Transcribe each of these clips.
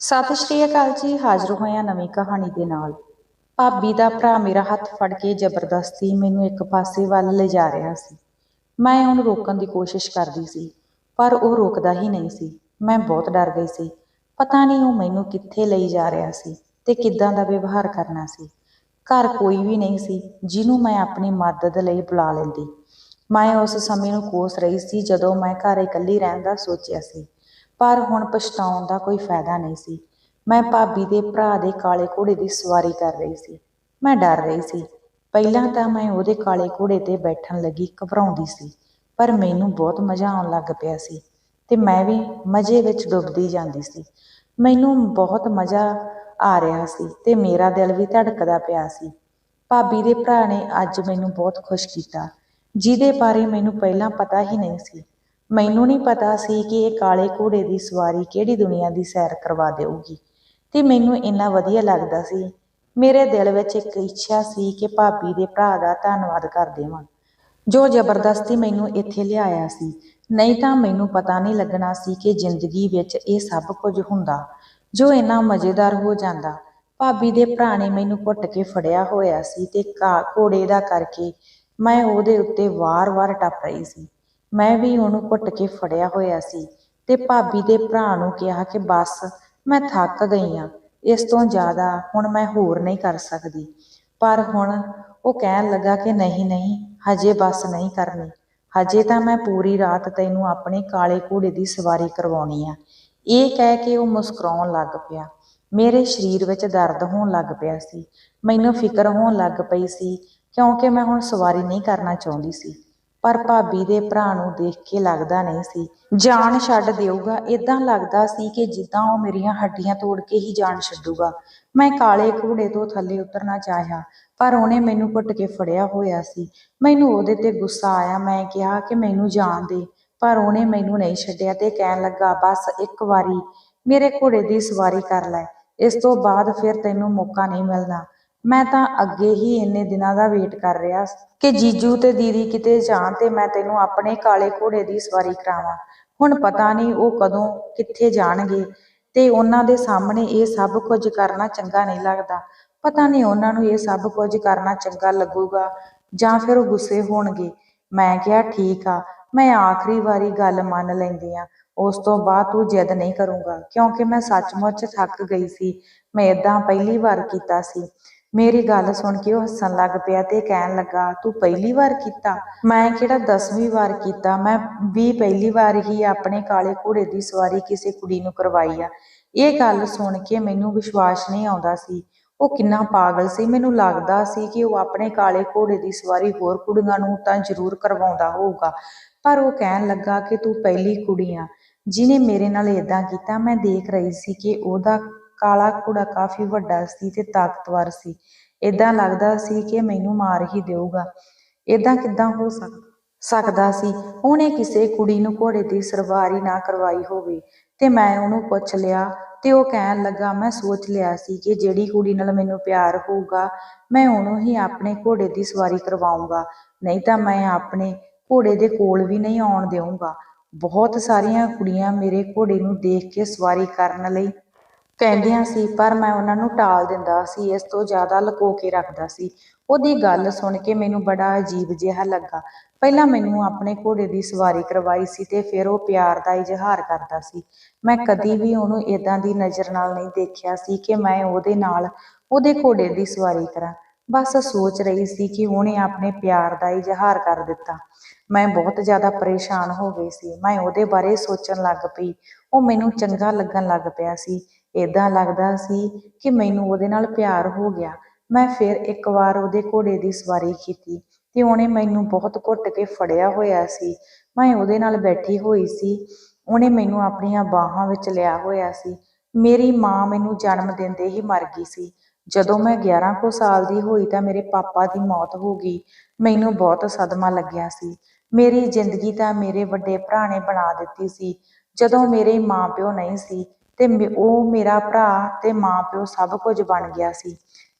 ਸਤਿ ਸ਼੍ਰੀ ਅਕਾਲ ਜੀ, ਹਾਜ਼ਰ ਹੋਇਆ ਨਵੀਂ ਕਹਾਣੀ ਦੇ ਨਾਲ। ਭਾਬੀ ਦਾ ਭਰਾ ਮੇਰਾ ਹੱਥ ਫੜ ਕੇ ਜ਼ਬਰਦਸਤੀ ਮੈਨੂੰ ਇੱਕ ਪਾਸੇ ਵੱਲ ਲਿਜਾ ਰਿਹਾ ਸੀ। ਮੈਂ ਉਹਨੂੰ ਰੋਕਣ ਦੀ ਕੋਸ਼ਿਸ਼ ਕਰਦੀ ਸੀ, ਪਰ ਉਹ ਰੋਕਦਾ ਹੀ ਨਹੀਂ ਸੀ। ਮੈਂ ਬਹੁਤ ਡਰ ਗਈ ਸੀ। ਪਤਾ ਨਹੀਂ ਉਹ ਮੈਨੂੰ ਕਿੱਥੇ ਲਈ ਜਾ ਰਿਹਾ ਸੀ ਤੇ ਕਿੱਦਾਂ ਦਾ ਵਿਵਹਾਰ ਕਰਨਾ ਸੀ। ਘਰ ਕੋਈ ਵੀ ਨਹੀਂ ਸੀ, ਜਿਹਨੂੰ ਮੈਂ ਆਪਣੀ ਮਦਦ ਲਈ ਬੁਲਾ ਲੈਂਦੀ। ਮੈਂ ਉਸ ਸਮੇਂ ਨੂੰ ਕੋਸ ਰਹੀ ਸੀ ਜਦੋਂ ਮੈਂ ਘਰ ਇਕੱਲੀ ਰਹਿਣ ਦਾ ਸੋਚਿਆ ਸੀ। ਪਰ ਹੁਣ ਪਛਤਾਉਣ ਦਾ ਕੋਈ ਫਾਇਦਾ ਨਹੀਂ ਸੀ। ਮੈਂ ਭਾਬੀ ਦੇ ਭਰਾ ਦੇ ਕਾਲੇ ਘੋੜੇ ਦੀ ਸਵਾਰੀ ਕਰ ਰਹੀ ਸੀ। ਮੈਂ ਡਰ ਰਹੀ ਸੀ। ਪਹਿਲਾਂ ਤਾਂ ਮੈਂ ਉਹਦੇ ਕਾਲੇ ਘੋੜੇ ਤੇ ਬੈਠਣ ਲੱਗੀ ਘਬਰਾਉਂਦੀ ਸੀ, ਪਰ ਮੈਨੂੰ ਬਹੁਤ ਮਜ਼ਾ ਆਉਣ ਲੱਗ ਪਿਆ ਸੀ ਤੇ ਮੈਂ ਵੀ ਮਜ਼ੇ ਵਿੱਚ ਡੁੱਬਦੀ ਜਾਂਦੀ ਸੀ। ਮੈਨੂੰ ਬਹੁਤ ਮਜ਼ਾ ਆ ਰਿਹਾ ਸੀ ਤੇ ਮੇਰਾ ਦਿਲ ਵੀ ਧੜਕਦਾ ਪਿਆ ਸੀ। ਭਾਬੀ ਦੇ ਭਰਾ ਨੇ ਅੱਜ ਮੈਨੂੰ ਬਹੁਤ ਖੁਸ਼ ਕੀਤਾ, ਜਿਹਦੇ ਬਾਰੇ ਮੈਨੂੰ ਪਹਿਲਾਂ ਪਤਾ ਹੀ ਨਹੀਂ ਸੀ। ਮੈਨੂੰ ਨਹੀਂ ਪਤਾ ਸੀ ਕਿ ਇਹ ਕਾਲੇ ਘੋੜੇ ਦੀ ਸਵਾਰੀ ਕਿਹੜੀ ਦੁਨੀਆ ਦੀ ਸੈਰ ਕਰਵਾ ਦੇਊਗੀ, ਤੇ ਮੈਨੂੰ ਇੰਨਾ ਵਧੀਆ ਲੱਗਦਾ ਸੀ। ਮੇਰੇ ਦਿਲ ਵਿੱਚ ਇੱਕ ਇੱਛਾ ਸੀ ਕਿ ਭਾਬੀ ਦੇ ਭਰਾ ਦਾ ਧੰਨਵਾਦ ਕਰ ਦੇਵਾਂ। ਜੋ ਜ਼ਬਰਦਸਤੀ ਮੈਨੂੰ ਇੱਥੇ ਲਿਆਇਆ ਸੀ, ਨਹੀਂ ਤਾਂ ਮੈਨੂੰ ਪਤਾ ਨਹੀਂ ਲੱਗਣਾ ਸੀ ਕਿ ਜ਼ਿੰਦਗੀ ਵਿੱਚ ਇਹ ਸਭ ਕੁਝ ਹੁੰਦਾ, ਜੋ ਇੰਨਾ ਮਜ਼ੇਦਾਰ ਹੋ ਜਾਂਦਾ। ਭਾਬੀ ਦੇ ਭਰਾ ਨੇ ਮੈਨੂੰ ਘੁੱਟ ਕੇ ਫੜਿਆ ਹੋਇਆ ਸੀ ਤੇ ਘਾ- ਘੋੜੇ ਦਾ ਕਰਕੇ ਮੈਂ ਉਹਦੇ ਉੱਤੇ ਵਾਰ-ਵਾਰ ਟੱਪ ਰਹੀ ਸੀ। ਮੈਂ ਵੀ ਉਹਨੂੰ ਘੁੱਟ ਕੇ ਫੜਿਆ ਹੋਇਆ ਸੀ ਤੇ ਭਾਬੀ ਦੇ ਭਰਾ ਨੂੰ ਕਿਹਾ ਕਿ ਬਸ, ਮੈਂ ਥੱਕ ਗਈ ਆ, ਇਸ ਤੋਂ ਜ਼ਿਆਦਾ ਹੁਣ ਮੈਂ ਹੋਰ ਨਹੀਂ ਕਰ ਸਕਦੀ। ਪਰ ਹੁਣ ਉਹ ਕਹਿਣ ਲੱਗਾ ਕਿ ਨਹੀਂ ਨਹੀਂ, ਹਜੇ ਬਸ ਨਹੀਂ ਕਰਨੀ। ਹਜੇ ਤਾਂ ਮੈਂ ਪੂਰੀ ਰਾਤ ਤੈਨੂੰ ਆਪਣੇ ਕਾਲੇ ਘੋੜੇ ਦੀ ਸਵਾਰੀ ਕਰਵਾਉਣੀ ਆ। ਇਹ ਕਹਿ ਕੇ ਉਹ ਮੁਸਕਰਾਉਣ ਲੱਗ ਪਿਆ। ਮੇਰੇ ਸਰੀਰ ਵਿੱਚ ਦਰਦ ਹੋਣ ਲੱਗ ਪਿਆ ਸੀ। ਮੈਨੂੰ ਫਿਕਰ ਹੋਣ ਲੱਗ ਪਈ ਸੀ ਕਿਉਂਕਿ ਮੈਂ ਹੁਣ ਸਵਾਰੀ ਨਹੀਂ ਕਰਨਾ ਚਾਹੁੰਦੀ ਸੀ। ਪਰ ਭਾਬੀ ਦੇ ਭਰਾ ਨੂੰ ਦੇਖ ਕੇ ਲੱਗਦਾ ਨਹੀਂ ਸੀ। ਜਾਨ ਛੱਡ ਦੇਊਗਾ ਇਦਾਂ ਲੱਗਦਾ ਸੀ ਕਿ ਜਿੱਦਾਂ ਉਹ ਮੇਰੀਆਂ ਹੱਡੀਆਂ ਤੋੜ ਕੇ ਹੀ ਜਾਨ ਛੱਡੂਗਾ। ਮੈਂ ਕਾਲੇ ਘੋੜੇ ਤੋਂ ਥੱਲੇ ਉਤਰਨਾ ਚਾਹਿਆ, ਪਰ ਉਹਨੇ ਮੈਨੂੰ ਘੁੱਟ ਕੇ ਫੜਿਆ ਹੋਇਆ ਸੀ। ਮੈਨੂੰ ਉਹਦੇ ਤੇ ਗੁੱਸਾ ਆਇਆ, ਮੈਂ ਕਿਹਾ ਕਿ ਮੈਨੂੰ ਜਾਣ ਦੇ, ਪਰ ਉਹਨੇ ਮੈਨੂੰ ਨਹੀਂ ਛੱਡਿਆ ਤੇ ਕਹਿਣ ਲੱਗਾ, ਬਸ ਇੱਕ ਵਾਰੀ ਮੇਰੇ ਘੋੜੇ ਦੀ ਸਵਾਰੀ ਕਰ ਲੈ, ਇਸ ਤੋਂ ਬਾਅਦ ਫਿਰ ਤੈਨੂੰ ਮੌਕਾ ਨਹੀਂ ਮਿਲਣਾ। ਮੈਂ ਤਾਂ ਅੱਗੇ ਹੀ ਇੰਨੇ ਦਿਨਾਂ ਦਾ ਵੇਟ ਕਰ ਰਿਹਾ ਕਿ ਜੀਜੂ ਤੇ ਦੀਦੀ ਕਿਤੇ ਜਾਣ ਤੇ ਮੈਂ ਤੈਨੂੰ ਆਪਣੇ ਕਾਲੇ ਘੋੜੇ ਦੀ ਸਵਾਰੀ ਕਰਾਵਾਂ। ਹੁਣ ਪਤਾ ਨਹੀਂ ਉਹ ਕਦੋਂ ਕਿੱਥੇ ਜਾਣਗੇ ਤੇ ਉਹਨਾਂ ਦੇ ਸਾਹਮਣੇ ਇਹ ਸਭ ਕੁਝ ਕਰਨਾ ਚੰਗਾ ਨਹੀਂ ਲੱਗਦਾ। ਪਤਾ ਨਹੀਂ ਉਹਨਾਂ ਨੂੰ ਇਹ ਸਭ ਕੁਝ ਕਰਨਾ ਚੰਗਾ ਲੱਗੂਗਾ ਜਾਂ ਫਿਰ ਉਹ ਗੁੱਸੇ ਹੋਣਗੇ। ਮੈਂ ਕਿਹਾ ਠੀਕ ਆ ਮੈਂ ਆਖਰੀ ਵਾਰੀ ਗੱਲ ਮੰਨ ਲੈਂਦੀ ਆ। ਉਸ ਤੋਂ ਬਾਅਦ ਤੂੰ ਜਿੱਦ ਨਹੀਂ ਕਰੂੰਗਾ ਕਿਉਂਕਿ ਮੈਂ ਸੱਚਮੁੱਚ ਥੱਕ ਗਈ ਸੀ। ਮੈਂ ਇਦਾਂ ਪਹਿਲੀ ਵਾਰ ਕੀਤਾ ਸੀ। ਮੇਰੀ ਗੱਲ ਸੁਣ ਕੇ ਉਹ ਹੱਸਣ ਲੱਗ ਪਿਆ ਤੇ ਕਹਿਣ ਲੱਗਾ, ਤੂੰ ਪਹਿਲੀ ਵਾਰ ਕੀਤਾ। ਮੈਂ ਕਿਹੜਾ ਦਸਵੀਂ ਵਾਰ ਕੀਤਾ? ਮੈਂ ਵੀ ਪਹਿਲੀ ਵਾਰ ਹੀ ਆਪਣੇ ਕਾਲੇ ਘੋੜੇ ਦੀ ਸਵਾਰੀ ਕਿਸੇ ਕੁੜੀ ਨੂੰ ਕਰਵਾਈ ਆ। ਇਹ ਗੱਲ ਸੁਣ ਕੇ ਮੈਨੂੰ ਵਿਸ਼ਵਾਸ ਨਹੀਂ ਆਉਂਦਾ ਸੀ। ਉਹ ਕਿੰਨਾ ਪਾਗਲ ਸੀ। ਮੈਨੂੰ ਲੱਗਦਾ ਸੀ ਕਿ ਉਹ ਆਪਣੇ ਕਾਲੇ ਘੋੜੇ ਦੀ ਸਵਾਰੀ ਹੋਰ ਕੁੜੀਆਂ ਨੂੰ ਤਾਂ ਜ਼ਰੂਰ ਕਰਵਾਉਂਦਾ ਹੋਊਗਾ। ਪਰ ਉਹ ਕਹਿਣ ਲੱਗਾ ਕਿ ਤੂੰ ਪਹਿਲੀ ਕੁੜੀ ਆ। ਜਿਹਨੇ ਮੇਰੇ ਨਾਲ ਇਦਾਂ ਕੀਤਾ, ਮੈਂ ਦੇਖ ਰਹੀ ਸੀ ਕਿ ਉਹਦਾ ਕਾਲਾ ਘੋੜਾ ਕਾਫੀ ਵੱਡਾ ਸੀ ਤੇ ਤਾਕਤਵਰ ਸੀ। ਇਦਾਂ ਲੱਗਦਾ ਸੀ ਕਿ ਮੈਨੂੰ ਮਾਰ ਹੀ ਦੇਊਗਾ। ਇਦਾਂ ਕਿਦਾਂ ਹੋ ਸਕਦਾ ਸਕਦਾ ਸੀ। ਉਹਨੇ ਕਿਸੇ ਕੁੜੀ ਨੂੰ ਘੋੜੇ ਦੀ ਸਵਾਰੀ ਨਾ ਕਰਵਾਈ ਹੋਵੇ ਤੇ ਮੈਂ ਉਹਨੂੰ ਪੁੱਛ ਲਿਆ ਤੇ ਉਹ ਕਹਿਣ ਲੱਗਾ, ਮੈਂ ਸੋਚ ਲਿਆ ਸੀ ਕਿ ਜਿਹੜੀ ਕੁੜੀ ਨਾਲ ਮੈਨੂੰ ਪਿਆਰ ਹੋਊਗਾ, ਮੈਂ ਉਹਨੂੰ ਹੀ ਆਪਣੇ ਘੋੜੇ ਦੀ ਸਵਾਰੀ ਕਰਵਾਉਂਗਾ ਨਹੀਂ ਤਾਂ ਮੈਂ ਆਪਣੇ ਘੋੜੇ ਦੇ ਕੋਲ ਵੀ ਨਹੀਂ ਆਉਣ ਦੇਵਾਂਗਾ ਬਹੁਤ ਸਾਰੀਆਂ ਕੁੜੀਆਂ ਮੇਰੇ ਘੋੜੇ ਨੂੰ ਦੇਖ ਕੇ ਸਵਾਰੀ ਕਰਨ ਲਈ ਕਹਿੰਦੀਆਂ ਸੀ ਪਰ ਮੈਂ ਉਹਨਾਂ ਨੂੰ ਟਾਲ ਦਿੰਦਾ ਸੀ ਇਸ ਤੋਂ ਜ਼ਿਆਦਾ ਲੁਕੋ ਕੇ ਰੱਖਦਾ ਸੀ। ਉਹਦੀ ਗੱਲ ਸੁਣ ਕੇ ਮੈਨੂੰ ਬੜਾ ਅਜੀਬ ਜਿਹਾ ਲੱਗਾ। ਪਹਿਲਾਂ ਮੈਨੂੰ ਆਪਣੇ ਘੋੜੇ ਦੀ ਸਵਾਰੀ ਕਰਵਾਈ ਸੀ ਤੇ ਫਿਰ ਉਹ ਪਿਆਰ ਦਾ ਇਜ਼ਹਾਰ ਕਰਦਾ ਸੀ। ਮੈਂ ਕਦੀ ਵੀ ਉਹਨੂੰ ਇਦਾਂ ਦੀ ਨਜ਼ਰ ਨਾਲ ਨਹੀਂ ਦੇਖਿਆ ਸੀ ਕਿ ਮੈਂ ਉਹਦੇ ਨਾਲ ਉਹਦੇ ਘੋੜੇ ਦੀ ਸਵਾਰੀ ਕਰਾਂ। ਬਸ ਸੋਚ ਰਹੀ ਸੀ ਕਿ ਉਹਨੇ ਆਪਣੇ ਪਿਆਰ ਦਾ ਇਜ਼ਹਾਰ ਕਰ ਦਿੱਤਾ। ਮੈਂ ਬਹੁਤ ਜ਼ਿਆਦਾ ਪਰੇਸ਼ਾਨ ਹੋ ਗਈ ਸੀ। ਮੈਂ ਉਹਦੇ ਬਾਰੇ ਸੋਚਣ ਲੱਗ ਪਈ। ਉਹ ਮੈਨੂੰ ਚੰਗਾ ਲੱਗਣ ਲੱਗ ਪਿਆ ਸੀ। ਇਦਾਂ ਲੱਗਦਾ ਸੀ ਕਿ ਮੈਨੂੰ ਉਹਦੇ ਨਾਲ ਪਿਆਰ ਹੋ ਗਿਆ। ਮੈਂ ਫਿਰ ਇੱਕ ਵਾਰ ਉਹਦੇ ਘੋੜੇ ਦੀ ਸਵਾਰੀ ਕੀਤੀ ਤੇ ਉਹਨੇ ਮੈਨੂੰ ਬਹੁਤ ਘੁੱਟ ਕੇ ਫੜਿਆ ਹੋਇਆ ਸੀ। ਮੈਂ ਉਹਦੇ ਨਾਲ ਬੈਠੀ ਹੋਈ ਸੀ। ਉਹਨੇ ਮੈਨੂੰ ਆਪਣੀਆਂ ਬਾਹਾਂ ਵਿੱਚ ਲਿਆ ਹੋਇਆ ਸੀ। ਮੇਰੀ ਮਾਂ ਮੈਨੂੰ ਜਨਮ ਦਿੰਦੇ ਹੀ ਮਰ ਗਈ ਸੀ। ਜਦੋਂ ਮੈਂ 11 ਕੁ ਸਾਲ ਦੀ ਹੋਈ ਤਾਂ ਮੇਰੇ ਪਾਪਾ ਦੀ ਮੌਤ ਹੋ ਗਈ। ਮੈਨੂੰ ਬਹੁਤ ਸਦਮਾ ਲੱਗਿਆ ਸੀ। ਮੇਰੀ ਜ਼ਿੰਦਗੀ ਤਾਂ ਮੇਰੇ ਵੱਡੇ ਭਰਾ ਨੇ ਬਣਾ ਦਿੱਤੀ ਸੀ। ਜਦੋਂ ਮੇਰੇ ਮਾਪਿਓ ਨਹੀਂ ਸੀ ਤੇ ਉਹ ਮੇਰਾ ਭਰਾ ਤੇ ਮਾਂ ਪਿਓ ਸਭ ਕੁਝ ਬਣ ਗਿਆ ਸੀ।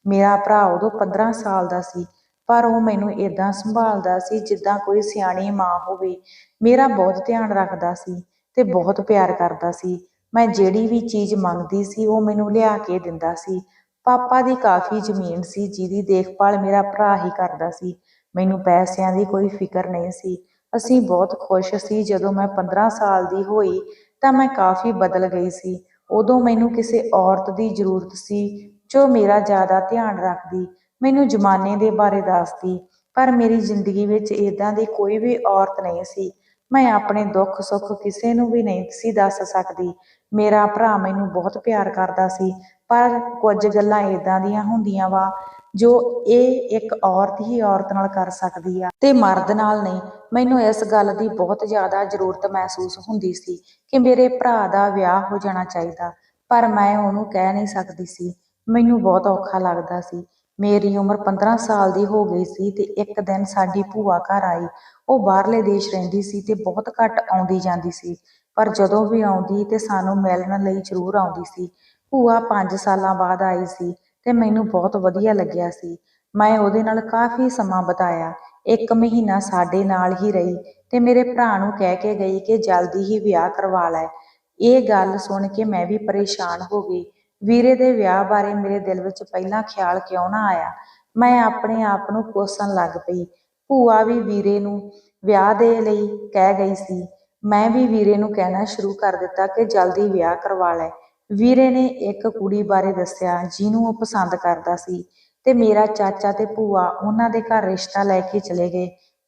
ਮੇਰਾ ਭਰਾ ਉਦੋਂ 15 ਸਾਲ ਦਾ ਸੀ, ਪਰ ਉਹ ਮੈਨੂੰ ਇਦਾਂ ਸੰਭਾਲਦਾ ਸੀ ਜਿੱਦਾਂ ਕੋਈ ਸਿਆਣੀ ਮਾਂ ਹੋਵੇ। ਮੇਰਾ ਬਹੁਤ ਧਿਆਨ ਰੱਖਦਾ ਸੀ ਤੇ ਬਹੁਤ ਪਿਆਰ ਕਰਦਾ ਸੀ। ਮੈਂ ਜਿਹੜੀ ਵੀ ਚੀਜ਼ ਮੰਗਦੀ ਸੀ ਉਹ ਮੈਨੂੰ ਲਿਆ ਕੇ ਦਿੰਦਾ ਸੀ। ਪਾਪਾ ਦੀ ਕਾਫੀ ਜ਼ਮੀਨ ਸੀ ਜਿਹਦੀ ਦੇਖਭਾਲ ਮੇਰਾ ਭਰਾ ਹੀ ਕਰਦਾ ਸੀ। ਮੈਨੂੰ ਪੈਸਿਆਂ ਦੀ ਕੋਈ ਫਿਕਰ ਨਹੀਂ ਸੀ। ਅਸੀਂ ਬਹੁਤ ਖੁਸ਼ ਸੀ ਜਦੋਂ ਮੈਂ 15 ਸਾਲ ਦੀ ਹੋਈ ਤਾਂ ਮੈਂ ਕਾਫੀ ਬਦਲ ਗਈ ਸੀ। ਉਦੋਂ ਮੈਨੂੰ ਕਿਸੇ ਔਰਤ ਦੀ ਜ਼ਰੂਰਤ ਸੀ ਜੋ ਮੇਰਾ ਜ਼ਿਆਦਾ ਧਿਆਨ ਰੱਖਦੀ, ਮੈਨੂੰ ਜ਼ਮਾਨੇ ਦੇ ਬਾਰੇ ਦੱਸਦੀ, ਪਰ ਮੇਰੀ ਜ਼ਿੰਦਗੀ ਵਿੱਚ ਇਦਾਂ ਦੀ ਕੋਈ ਵੀ ਔਰਤ ਨਹੀਂ ਸੀ। ਮੈਂ ਆਪਣੇ ਦੁੱਖ ਸੁੱਖ ਕਿਸੇ ਨੂੰ ਵੀ ਨਹੀਂ ਸੀ ਦੱਸ ਸਕਦੀ। ਮੇਰਾ ਭਰਾ ਮੈਨੂੰ ਬਹੁਤ ਪਿਆਰ ਕਰਦਾ ਸੀ, ਪਰ ਕੁਝ ਗੱਲਾਂ ਇਦਾਂ ਦੀਆਂ ਹੁੰਦੀਆਂ ਵਾ। ਜੋ ਇਹ ਇੱਕ ਔਰਤ ਹੀ ਔਰਤ ਨਾਲ ਕਰ ਸਕਦੀ ਆ ਤੇ ਮਰਦ ਨਾਲ ਨਹੀਂ। ਮੈਨੂੰ ਇਸ ਗੱਲ ਦੀ ਬਹੁਤ ਜ਼ਿਆਦਾ ਜ਼ਰੂਰਤ ਮਹਿਸੂਸ ਹੁੰਦੀ ਸੀ ਕਿ ਮੇਰੇ ਭਰਾ ਦਾ ਵਿਆਹ ਹੋ ਜਾਣਾ ਚਾਹੀਦਾ, ਪਰ ਮੈਂ ਉਹਨੂੰ ਕਹਿ ਨਹੀਂ ਸਕਦੀ ਸੀ। ਮੈਨੂੰ ਬਹੁਤ ਔਖਾ ਲੱਗਦਾ ਸੀ। ਮੇਰੀ ਉਮਰ 15 ਸਾਲ ਦੀ ਹੋ ਗਈ ਸੀ ਤੇ ਇੱਕ ਦਿਨ ਸਾਡੀ ਭੂਆ ਘਰ ਆਈ। ਉਹ ਬਾਹਰਲੇ ਦੇਸ਼ ਰਹਿੰਦੀ ਸੀ ਤੇ ਬਹੁਤ ਘੱਟ ਆਉਂਦੀ ਜਾਂਦੀ ਸੀ, ਪਰ ਜਦੋਂ ਵੀ ਆਉਂਦੀ ਤੇ ਸਾਨੂੰ ਮਿਲਣ ਲਈ ਜ਼ਰੂਰ ਆਉਂਦੀ ਸੀ। ਭੂਆ 5 ਸਾਲਾਂ ਬਾਅਦ ਆਈ ਸੀ। ਤੇ ਮੈਨੂੰ ਬਹੁਤ ਵਧੀਆ ਲੱਗਿਆ ਸੀ। ਮੈਂ ਉਹਦੇ ਨਾਲ ਕਾਫੀ ਸਮਾਂ ਬਿਤਾਇਆ। ਇੱਕ ਮਹੀਨਾ ਸਾਡੇ ਨਾਲ ਹੀ ਰਹੀ ਤੇ ਮੇਰੇ ਭਰਾ ਨੂੰ ਕਹਿ ਕੇ ਗਈ ਕਿ ਜਲਦੀ ਹੀ ਵਿਆਹ ਕਰਵਾ ਲੈ। ਇਹ ਗੱਲ ਸੁਣ ਕੇ ਮੈਂ ਵੀ ਪਰੇਸ਼ਾਨ ਹੋ ਗਈ। ਵੀਰੇ ਦੇ ਵਿਆਹ ਬਾਰੇ ਮੇਰੇ ਦਿਲ ਵਿੱਚ ਪਹਿਲਾਂ ਖਿਆਲ ਕਿਉਂ ਨਾ ਆਇਆ? ਮੈਂ ਆਪਣੇ ਆਪ ਨੂੰ ਕੋਸਣ ਲੱਗ ਪਈ। ਭੂਆ ਵੀ ਵੀਰੇ ਨੂੰ ਵਿਆਹ ਦੇ ਲਈ ਕਹਿ ਗਈ ਸੀ। ਮੈਂ ਵੀ ਵੀਰੇ ਨੂੰ ਕਹਿਣਾ ਸ਼ੁਰੂ ਕਰ ਦਿੱਤਾ ਕਿ ਜਲਦੀ ਵਿਆਹ ਕਰਵਾ ਲੈ। ਵੀਰੇ ਨੇ ਇੱਕ ਕੁੜੀ ਬਾਰੇ ਦੱਸਿਆ ਜਿਹਨੂੰ ਉਹ ਪਸੰਦ ਕਰਦਾ ਸੀ ਤੇ ਮੇਰਾ ਚਾਚਾ ਤੇ ਭੂਆ ਉਹਨਾਂ ਦੇ ਘਰ ਰਿਸ਼ਤਾ ਲੈ ਕੇ ਚਲੇ ਗਏ।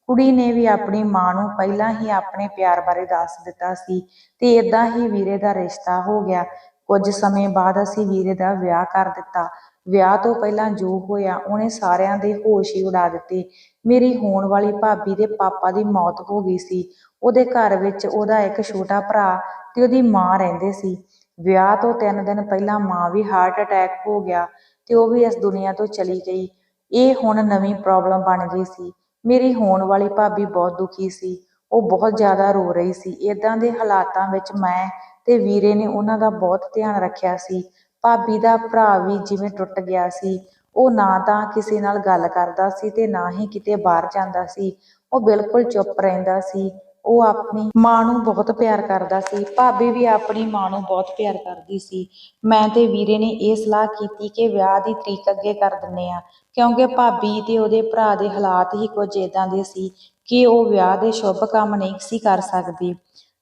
ਕੁੜੀ ਨੇ ਵੀ ਆਪਣੀ ਮਾਂ ਨੂੰ ਪਹਿਲਾਂ ਹੀ ਆਪਣੇ ਪਿਆਰ ਬਾਰੇ ਦੱਸ ਦਿੱਤਾ ਸੀ ਤੇ ਇਦਾਂ ਹੀ ਵੀਰੇ ਦਾ ਰਿਸ਼ਤਾ ਹੋ ਗਿਆ। ਕੁਝ ਸਮੇਂ ਬਾਅਦ ਅਸੀਂ ਵੀਰੇ ਦਾ ਵਿਆਹ ਕਰ ਦਿੱਤਾ। ਵਿਆਹ ਤੋਂ ਪਹਿਲਾਂ ਜੋ ਹੋਇਆ ਉਹਨੇ ਸਾਰਿਆਂ ਦੇ ਹੋਸ਼ ਹੀ ਉਡਾ ਦਿੱਤੇ। ਮੇਰੀ ਹੋਣ ਵਾਲੀ ਭਾਬੀ ਦੇ ਪਾਪਾ ਦੀ ਮੌਤ ਹੋ ਗਈ ਸੀ। ਉਹਦੇ ਘਰ ਵਿੱਚ ਉਹਦਾ ਇੱਕ ਛੋਟਾ ਭਰਾ ਤੇ ਉਹਦੀ ਮਾਂ ਰਹਿੰਦੇ ਸੀ। ਵਿਆਹ ਤੋਂ 3 ਦਿਨ ਪਹਿਲਾਂ ਮਾਂ ਵੀ ਹਾਰਟ ਅਟੈਕ ਹੋ ਗਿਆ ਤੇ ਉਹ ਵੀ ਇਸ ਦੁਨੀਆ ਤੋਂ ਚਲੀ ਗਈ। ਇਹ ਹੁਣ ਨਵੀਂ ਪ੍ਰੋਬਲਮ ਬਣ ਗਈ ਸੀ। ਮੇਰੀ ਹੋਣ ਵਾਲੀ ਭਾਬੀ ਬਹੁਤ ਦੁਖੀ ਸੀ। ਉਹ ਬਹੁਤ ਜ਼ਿਆਦਾ ਰੋ ਰਹੀ ਸੀ। ਇਦਾਂ ਦੇ ਹਾਲਾਤਾਂ ਵਿੱਚ ਮੈਂ ਤੇ ਵੀਰੇ ਨੇ ਉਹਨਾਂ ਦਾ ਬਹੁਤ ਧਿਆਨ ਰੱਖਿਆ ਸੀ। ਭਾਬੀ ਦਾ ਭਰਾ ਵੀ ਜਿਵੇਂ ਟੁੱਟ ਗਿਆ ਸੀ। ਉਹ ਨਾ ਤਾਂ ਕਿਸੇ ਨਾਲ ਗੱਲ ਕਰਦਾ ਸੀ ਤੇ ਨਾ ਹੀ ਕਿਤੇ ਬਾਹਰ ਜਾਂਦਾ ਸੀ। ਉਹ ਬਿਲਕੁਲ ਚੁੱਪ ਰਹਿੰਦਾ ਸੀ। ਉਹ ਆਪਣੀ ਮਾਂ ਨੂੰ ਬਹੁਤ ਪਿਆਰ ਕਰਦਾ ਸੀ। ਭਾਬੀ ਵੀ ਆਪਣੀ ਮਾਂ ਨੂੰ ਬਹੁਤ ਪਿਆਰ ਕਰਦੀ ਸੀ। ਮੈਂ ਤੇ ਵੀਰੇ ਨੇ ਇਹ ਸਲਾਹ ਕੀਤੀ ਕਿ ਵਿਆਹ ਦੀ ਤਰੀਕ ਅੱਗੇ ਕਰ ਦਿੰਨੇ ਆ ਕਿਉਂਕਿ ਭਾਬੀ ਤੇ ਉਹਦੇ ਭਰਾ ਦੇ ਹਾਲਾਤ ਹੀ ਕੁਝ ਇਦਾਂ ਦੇ ਸੀ ਕਿ ਉਹ ਵਿਆਹ ਦੇ ਸ਼ੁਭ ਕੰਮ ਨਹੀਂ ਸੀ ਕਰ ਸਕਦੇ।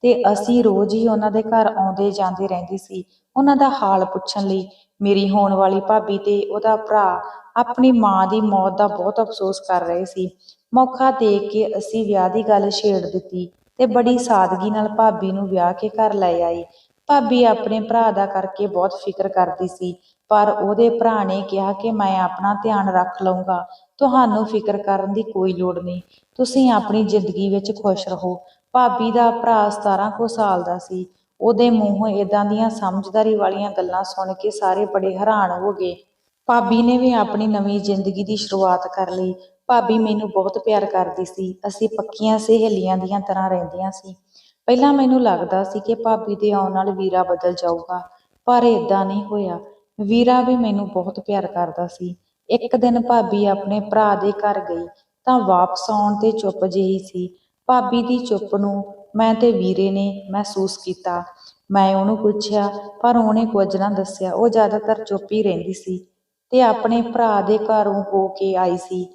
ਤੇ ਅਸੀਂ ਰੋਜ਼ ਹੀ ਉਹਨਾਂ ਦੇ ਘਰ ਆਉਂਦੇ ਜਾਂਦੇ ਰਹਿੰਦੇ ਸੀ। ਉਹਨਾਂ ਦਾ ਹਾਲ ਪੁੱਛਣ ਲਈ ਮੇਰੀ ਹੋਣ ਵਾਲੀ ਭਾਬੀ ਤੇ ਉਹਦਾ ਭਰਾ ਆਪਣੀ ਮਾਂ ਦੀ ਮੌਤ ਦਾ ਬਹੁਤ ਅਫਸੋਸ ਕਰ ਰਹੇ ਸੀ। ਮੌਕਾ ਦੇ ਕੇ ਅਸੀਂ ਵਿਆਹ ਦੀ ਗੱਲ ਛੇੜ ਦਿੱਤੀ ਤੇ ਬੜੀ ਸਾਦਗੀ ਨਾਲ ਭਾਬੀ ਨੂੰ ਵਿਆਹ ਕੇ ਘਰ ਲੈ ਆਈ। ਭਾਬੀ ਆਪਣੇ ਭਰਾ ਦਾ ਕਰਕੇ ਬਹੁਤ ਫਿਕਰ ਕਰਦੀ ਸੀ, ਪਰ ਉਹਦੇ ਭਰਾ ਨੇ ਕਿਹਾ ਕਿ ਮੈਂ ਆਪਣਾ ਧਿਆਨ ਰੱਖ ਲਵਾਂਗਾ ਤੁਹਾਨੂੰ ਫਿਕਰ ਕਰਨ ਦੀ ਕੋਈ ਲੋੜ ਨਹੀਂ। ਤੁਸੀਂ ਆਪਣੀ ਜ਼ਿੰਦਗੀ ਵਿੱਚ ਖੁਸ਼ ਰਹੋ। ਭਾਬੀ ਦਾ ਭਰਾ 17 ਕੁ ਸਾਲ ਦਾ ਸੀ। ਉਹਦੇ ਮੂੰਹੋਂ ਇਦਾਂ ਦੀਆਂ ਸਮਝਦਾਰੀ ਵਾਲੀਆਂ ਗੱਲਾਂ ਸੁਣ ਕੇ ਸਾਰੇ ਬੜੇ ਹੈਰਾਨ ਹੋ ਗਏ। ਭਾਬੀ ਨੇ ਵੀ ਆਪਣੀ ਨਵੀਂ ਜ਼ਿੰਦਗੀ ਦੀ ਸ਼ੁਰੂਆਤ ਕਰ ਲਈ। ਭਾਬੀ ਮੈਨੂੰ ਬਹੁਤ ਪਿਆਰ ਕਰਦੀ ਸੀ। ਅਸੀਂ ਪੱਕੀਆਂ ਸਹੇਲੀਆਂ ਦੀਆਂ ਤਰ੍ਹਾਂ ਰਹਿੰਦੀਆਂ ਸੀ। ਪਹਿਲਾਂ ਮੈਨੂੰ ਲੱਗਦਾ ਸੀ ਕਿ ਭਾਬੀ ਦੇ ਆਉਣ ਨਾਲ ਵੀਰਾ ਬਦਲ ਜਾਊਗਾ, ਪਰ ਇਦਾਂ ਨਹੀਂ ਹੋਇਆ। ਵੀਰਾ ਵੀ ਮੈਨੂੰ ਬਹੁਤ ਪਿਆਰ ਕਰਦਾ ਸੀ। ਇੱਕ ਦਿਨ ਭਾਬੀ ਆਪਣੇ ਭਰਾ ਦੇ ਘਰ ਗਈ ਤਾਂ ਵਾਪਸ ਆਉਣ ਤੇ ਚੁੱਪ ਜਿਹੀ ਸੀ। ਭਾਬੀ ਦੀ ਚੁੱਪ ਨੂੰ ਮੈਂ ਤੇ ਵੀਰੇ ਨੇ ਮਹਿਸੂਸ ਕੀਤਾ। ਮੈਂ ਉਹਨੂੰ ਪੁੱਛਿਆ, ਪਰ ਉਹਨੇ ਕੁਝ ਨਾ ਦੱਸਿਆ। ਉਹ ਜ਼ਿਆਦਾਤਰ ਚੁੱਪ ਹੀ ਰਹਿੰਦੀ ਸੀ। ਤੇ ਆਪਣੇ ਭਰਾ ਦੇ ਘਰੋਂ ਹੋ ਕੇ ਆਈ ਸੀ।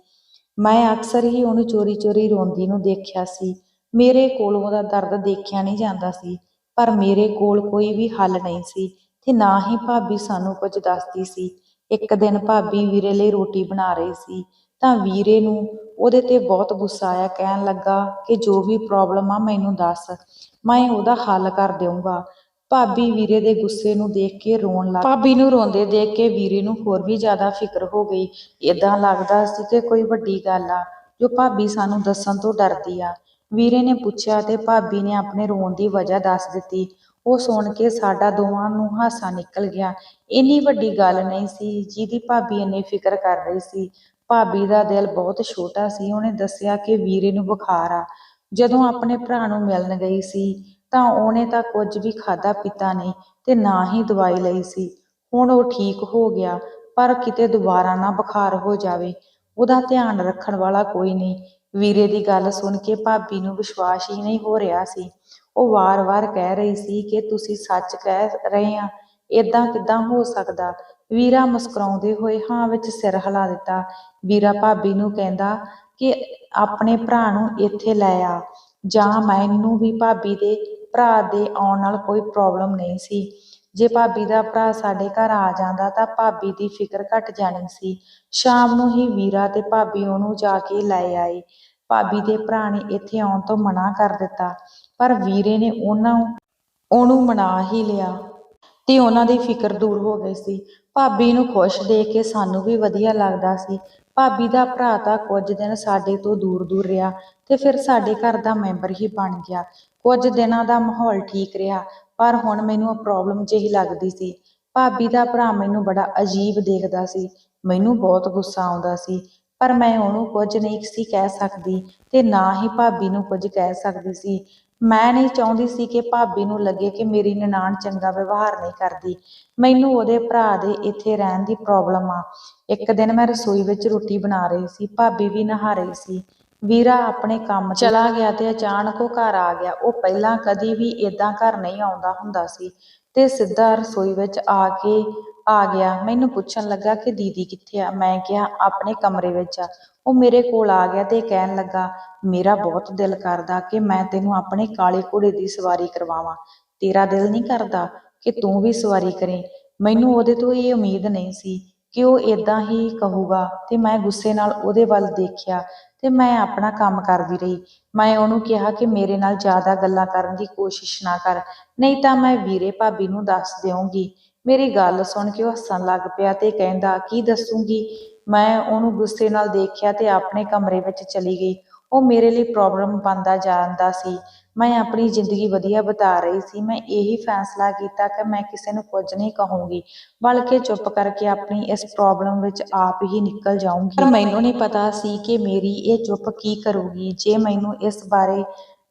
ਮੈਂ ਅਕਸਰ ਹੀ ਉਹਨੂੰ ਚੋਰੀ-ਚੋਰੀ ਰੋਂਦੀ ਨੂੰ ਦੇਖਿਆ ਸੀ। ਮੇਰੇ ਕੋਲ ਉਹਦਾ ਦਰਦ ਦੇਖਿਆ ਨਹੀਂ ਜਾਂਦਾ ਸੀ, ਪਰ ਮੇਰੇ ਕੋਲ ਕੋਈ ਵੀ ਹੱਲ ਨਹੀਂ ਸੀ ਤੇ ਨਾ ਹੀ ਭਾਬੀ ਸਾਨੂੰ ਕੁਝ ਦੱਸਦੀ ਸੀ। ਇੱਕ ਦਿਨ ਭਾਬੀ ਵੀਰੇ ਲਈ ਰੋਟੀ ਬਣਾ ਰਹੀ ਸੀ, ਤਾਂ ਵੀਰੇ ਨੂੰ ਉਹਦੇ ਤੇ ਬਹੁਤ ਗੁੱਸਾ ਆਇਆ, ਕਹਿਣ ਲੱਗਾ ਕਿ ਜੋ ਵੀ ਪ੍ਰੋਬਲਮ ਆ ਮੈਨੂੰ ਦੱਸ, ਮੈਂ ਉਹਦਾ ਹੱਲ ਕਰ ਦੇਵਾਂਗਾ ਭਾਬੀ ਵੀਰੇ ਦੇ ਗੁੱਸੇ ਨੂੰ ਦੇਖ ਕੇ ਰੋਣ ਲੱਗ ਭਾਬੀ ਨੂੰ ਰੋਂਦੇ ਦੇਖ ਕੇ ਵੀਰੇ ਨੂੰ ਹੋਰ ਵੀ ਜ਼ਿਆਦਾ ਫਿਕਰ ਹੋ ਗਈ। ਇਦਾਂ ਲੱਗਦਾ ਸੀ ਕਿ ਕੋਈ ਵੱਡੀ ਗੱਲ ਆ, ਜੋ ਭਾਬੀ ਸਾਨੂੰ ਦੱਸਣ ਤੋਂ ਡਰਦੀ ਆ। ਵੀਰੇ ਨੇ ਪੁੱਛਿਆ ਤੇ ਭਾਬੀ ਨੇ ਆਪਣੇ ਰੋਣ ਦੀ ਵਜ੍ਹਾ ਦੱਸ ਦਿੱਤੀ। ਉਹ ਸੁਣ ਕੇ ਸਾਡਾ ਦੋਵਾਂ ਨੂੰ ਹਾਸਾ ਨਿਕਲ ਗਿਆ। ਇੰਨੀ ਵੱਡੀ ਗੱਲ ਨਹੀਂ ਸੀ ਜਿਹਦੀ ਭਾਬੀ ਇੰਨੀ ਫਿਕਰ ਕਰ ਰਹੀ ਸੀ। ਭਾਬੀ ਦਾ ਦਿਲ ਬਹੁਤ ਛੋਟਾ ਸੀ। ਉਹਨੇ ਦੱਸਿਆ ਕਿ ਵੀਰੇ ਨੂੰ ਬੁਖਾਰ ਆ। ਜਦੋਂ ਆਪਣੇ ਭਰਾ ਨੂੰ ਮਿਲਣ ਗਈ ਸੀ ਤਾਂ ਉਹਨੇ ਤਾਂ ਕੁਝ ਵੀ ਖਾਧਾ ਪੀਤਾ ਨਹੀਂ ਤੇ ਨਾ ਹੀ ਦਵਾਈ ਲਈ ਸੀ। ਹੁਣ ਉਹ ਠੀਕ ਹੋ ਗਿਆ, ਪਰ ਕਿਤੇ ਦੁਬਾਰਾ ਨਾ ਬੁਖਾਰ ਹੋ ਜਾਵੇ। ਉਹਦਾ ਧਿਆਨ ਰੱਖਣ ਵਾਲਾ ਕੋਈ ਨਹੀਂ। ਵੀਰੇ ਦੀ ਗੱਲ ਸੁਣ ਕੇ ਭਾਬੀ ਨੂੰ ਵਿਸ਼ਵਾਸ ਹੀ ਨਹੀਂ ਹੋ ਰਿਹਾ ਸੀ। ਉਹ ਵਾਰ-ਵਾਰ ਕਹਿ ਰਹੀ ਸੀ ਕਿ ਤੁਸੀਂ ਸੱਚ ਕਹਿ ਰਹੇ ਆ ਇਦਾਂ ਕਿਦਾਂ ਹੋ ਸਕਦਾ? ਵੀਰਾ ਮੁਸਕਰਾਉਂਦੇ ਹੋਏ ਹਾਂ ਵਿੱਚ ਸਿਰ ਹਿਲਾ ਦਿੱਤਾ। ਵੀਰਾ ਭਾਬੀ ਨੂੰ ਕਹਿੰਦਾ ਕਿ ਆਪਣੇ ਭਰਾ ਨੂੰ ਇੱਥੇ ਲੈ ਆ, ਜਾਂ ਮੈਨੂੰ ਵੀ ਭਾਬੀ ਦੇ ਭਰਾ ਦੇ ਆਉਣ ਨਾਲ ਕੋਈ ਪ੍ਰੋਬਲਮ ਨਹੀਂ ਸੀ। ਜੇ ਭਾਬੀ ਦਾ ਭਰਾ ਸਾਡੇ ਘਰ ਆ ਜਾਂਦਾ ਤਾਂ ਭਾਬੀ ਦੀ ਫਿਕਰ ਘਟ ਜਾਣੀ ਸੀ। ਸ਼ਾਮ ਨੂੰ ਹੀ ਵੀਰਾ ਤੇ ਭਾਬੀ ਉਹਨੂੰ ਜਾ ਕੇ ਲੈ ਆਏ। ਭਾਬੀ ਦੇ ਭਰਾ ਨੇ ਇੱਥੇ ਆਉਣ ਤੋਂ ਮਨਾ ਕਰ ਦਿੱਤਾ। ਪਰ ਵੀਰੇ ਨੇ ਉਹਨਾਂ ਉਹਨੂੰ ਮਨਾ ਹੀ ਲਿਆ। ਤੇ ਉਹਨਾਂ ਦੀ ਫਿਕਰ ਦੂਰ ਹੋ ਗਈ ਸੀ। ਭਾਬੀ ਨੂੰ ਖੁਸ਼ ਦੇਖ ਕੇ ਸਾਨੂੰ ਵੀ ਵਧੀਆ ਲੱਗਦਾ ਸੀ। ਭਾਬੀ ਦਾ ਭਰਾ ਤਾਂ ਕੁਝ ਦਿਨ ਸਾਡੇ ਤੋਂ ਦੂਰ ਦੂਰ ਰਿਹਾ ਤੇ ਫਿਰ ਸਾਡੇ ਘਰ ਦਾ ਮੈਂਬਰ ਹੀ ਬਣ ਗਿਆ। ਕੁਝ ਦਿਨਾਂ ਦਾ ਮਾਹੌਲ ਠੀਕ ਰਿਹਾ, ਪਰ ਹੁਣ ਮੈਨੂੰ ਪ੍ਰੋਬਲਮ ਜਿਹੀ ਲੱਗਦੀ ਸੀ। ਭਾਬੀ ਦਾ ਭਰਾ ਮੈਨੂੰ ਬੜਾ ਅਜੀਬ ਦੇਖਦਾ ਸੀ। ਮੈਨੂੰ ਬਹੁਤ ਗੁੱਸਾ ਆਉਂਦਾ ਸੀ, ਪਰ ਮੈਂ ਉਹਨੂੰ ਕੁਝ ਨਹੀਂ ਸੀ ਕਹਿ ਸਕਦੀ ਤੇ ਨਾ ਹੀ ਭਾਬੀ ਨੂੰ ਕੁਝ ਕਹਿ ਸਕਦੀ ਸੀ। ਮੈਂ ਨਹੀਂ ਚਾਹੁੰਦੀ ਸੀ ਕਿ ਭਾਬੀ ਨੂੰ ਲੱਗੇ ਕਿ ਮੇਰੀ ਨਨਾਣ ਚੰਗਾ ਵਿਵਹਾਰ ਨਹੀਂ ਕਰਦੀ। ਮੈਨੂੰ ਉਹਦੇ ਭਰਾ ਦੇ ਇੱਥੇ ਰਹਿਣ ਦੀ ਪ੍ਰੋਬਲਮ ਆ। ਇੱਕ ਦਿਨ ਮੈਂ ਰਸੋਈ ਵਿੱਚ ਰੋਟੀ ਬਣਾ ਰਹੀ ਸੀ ਭਾਬੀ ਵੀ ਨਹਾ ਰਹੀ ਸੀ। ਵੀਰਾ ਆਪਣੇ ਕੰਮ ਚਲਾ। ਗਿਆ ਤੇ ਅਚਾਨਕ ਉਹ ਘਰ ਆ ਗਿਆ। ਉਹ ਪਹਿਲਾਂ ਕਦੀ ਵੀ ਇਦਾਂ ਘਰ ਨਹੀਂ ਆਉਂਦਾ ਹੁੰਦਾ ਸੀ ਤੇ ਸਿੱਧਾ ਰਸੋਈ ਵਿੱਚ ਆ ਕੇ ਆ ਗਿਆ। ਮੈਨੂੰ ਪੁੱਛਣ ਲੱਗਾ ਕਿ ਦੀਦੀ ਕਿੱਥੇ ਆ? ਮੈਂ ਕਿਹਾ ਆਪਣੇ ਕਮਰੇ ਵਿੱਚ ਆ। ਉਹ ਮੇਰੇ ਕੋਲ ਆ ਗਿਆ ਤੇ ਕਹਿਣ ਲੱਗਾ, ਮੇਰਾ ਬਹੁਤ ਦਿਲ ਕਰਦਾ ਕਿ ਮੈਂ ਤੈਨੂੰ ਆਪਣੇ ਕਾਲੇ ਘੋੜੇ ਦੀ ਸਵਾਰੀ ਕਰਵਾਵਾਂ। ਤੇਰਾ ਦਿਲ ਨਹੀਂ ਕਰਦਾ ਕਿ ਤੂੰ ਵੀ ਸਵਾਰੀ ਕਰੇ। ਮੈਨੂੰ ਉਹਦੇ ਤੋਂ ਇਹ ਉਮੀਦ ਨਹੀਂ ਸੀ ਕਿ ਉਹ ਇਦਾਂ ਹੀ ਕਹੂਗਾ ਤੇ ਮੈਂ ਗੁੱਸੇ ਨਾਲ ਉਹਦੇ ਵੱਲ ਦੇਖਿਆ ਤੇ ਮੈਂ ਆਪਣਾ ਕੰਮ ਕਰਦੀ ਰਹੀ। ਮੈਂ ਉਹਨੂੰ ਕਿਹਾ ਕਿ ਮੇਰੇ ਨਾਲ ਜ਼ਿਆਦਾ ਗੱਲਾਂ ਕਰਨ ਦੀ ਕੋਸ਼ਿਸ਼ ਨਾ ਕਰ। ਨਹੀਂ ਤਾਂ ਮੈਂ ਵੀਰੇ ਭਾਬੀ ਨੂੰ ਦੱਸ ਦਿਆਂਗੀ ਮੇਰੀ ਗੱਲ ਸੁਣ ਕੇ ਉਹ ਹੱਸਣ ਲੱਗ ਪਿਆ ਤੇ ਕਹਿੰਦਾ, ਕੀ ਦੱਸੂਗੀ? ਮੈਂ ਉਹਨੂੰ ਗੁੱਸੇ ਨਾਲ ਦੇਖਿਆ ਤੇ ਆਪਣੇ ਕਮਰੇ ਵਿੱਚ ਚਲੀ ਗਈ। ਉਹ ਮੇਰੇ ਲਈ ਪ੍ਰੋਬਲਮ ਬਣਦਾ ਜਾਂਦਾ ਸੀ। ਮੈਂ ਆਪਣੀ ਜ਼ਿੰਦਗੀ ਵਧੀਆ ਬਿਤਾ ਰਹੀ ਸੀ। ਮੈਂ ਇਹੀ ਫੈਸਲਾ ਕੀਤਾ ਕਿ ਮੈਂ ਕਿਸੇ ਨੂੰ ਕੁਝ ਨਹੀਂ ਕਹੂੰਗੀ, ਬਲਕਿ ਚੁੱਪ ਕਰਕੇ ਆਪਣੀ ਇਸ ਪ੍ਰੋਬਲਮ ਵਿੱਚ ਆਪ ਹੀ ਨਿਕਲ ਜਾਊਂਗੀ। ਪਰ ਮੈਨੂੰ ਨਹੀਂ ਪਤਾ ਸੀ ਕਿ ਮੇਰੀ ਇਹ ਚੁੱਪ ਕੀ ਕਰੂਗੀ। ਜੇ ਮੈਨੂੰ ਇਸ ਬਾਰੇ,